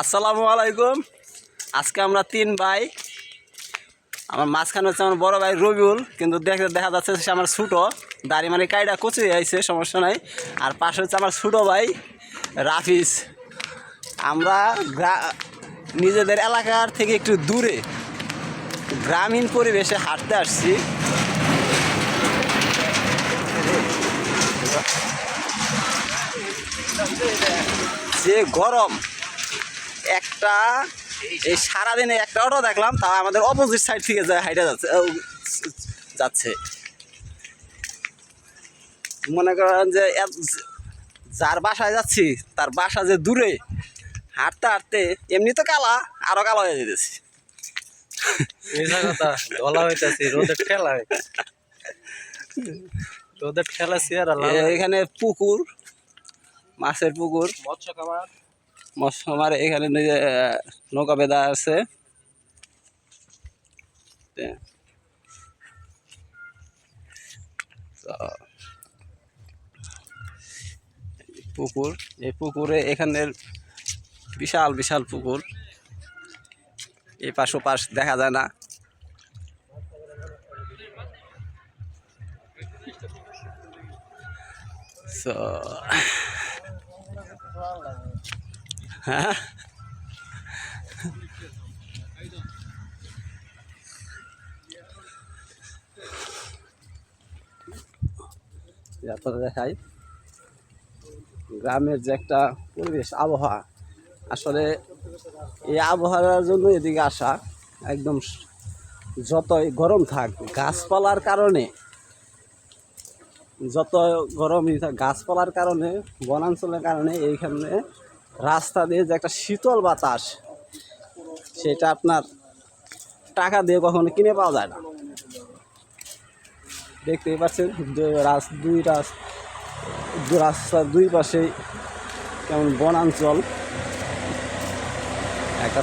আসসালামু আলাইকুম। আজকে আমরা তিন ভাই। আমার মাঝখানে হচ্ছে আমার বড় ভাই রবিউল, কিন্তু দেখে দেখা যাচ্ছে সে আমার ছোটো। দাড়ি মানে কাইডা কচি আইছে সমস্যা নাই। আর পাশে হচ্ছে আমার ছোটো ভাই রাফিস আমরা নিজেদের এলাকার থেকে একটু দূরে, গ্রামীণ পরিবেশে হাঁটতে আসছি। যে গরম একটা এই সারাদিনে একটা অটো দেখলাম তা আমাদের অপোজিট সাইড থেকে যায় হাইটা যাচ্ছে যাচ্ছে। মনে করেন যে যার বাসায় যাচ্ছি তার বাসা যে দূরে হাঁটতে হাঁটতে এমনি তো কালা আরও কালো হয়ে যেতেছি। এখানে পুকুর মাছের পুকুর। মৎস্য খামার। আমার এখানে নৌকা বেদা আছে। তো, পুকুর এই পুকুরে এখানের বিশাল বিশাল পুকুর। এই পাশ পাশ দেখা যায় না। So, হ্যাঁ? আপনারা দেখাই। গ্রামের যে একটা পরিবেশ, আবহাওয়া। আসলে এই আবহাওয়ার জন্য এদিকে আসা একদম যতই গরম থাক, গাছপালার কারণে যত গরমই থাক, গাছপালার কারণে, বনাঞ্চলের কারণে এইখানে রাস্তা দিয়ে যে একটা শীতল বাতাস, সেটা আপনার টাকা দিয়ে কখনো কিনে পাওয়া যায় না। দেখতেই পাচ্ছেন দুই রাস্তার দুই পাশে কেমন বনাঞ্চল। একটা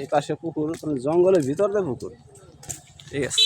এই পাশে পুকুর মানে জঙ্গলের ভিতর দিয়ে পুকুর। ঠিক আছে?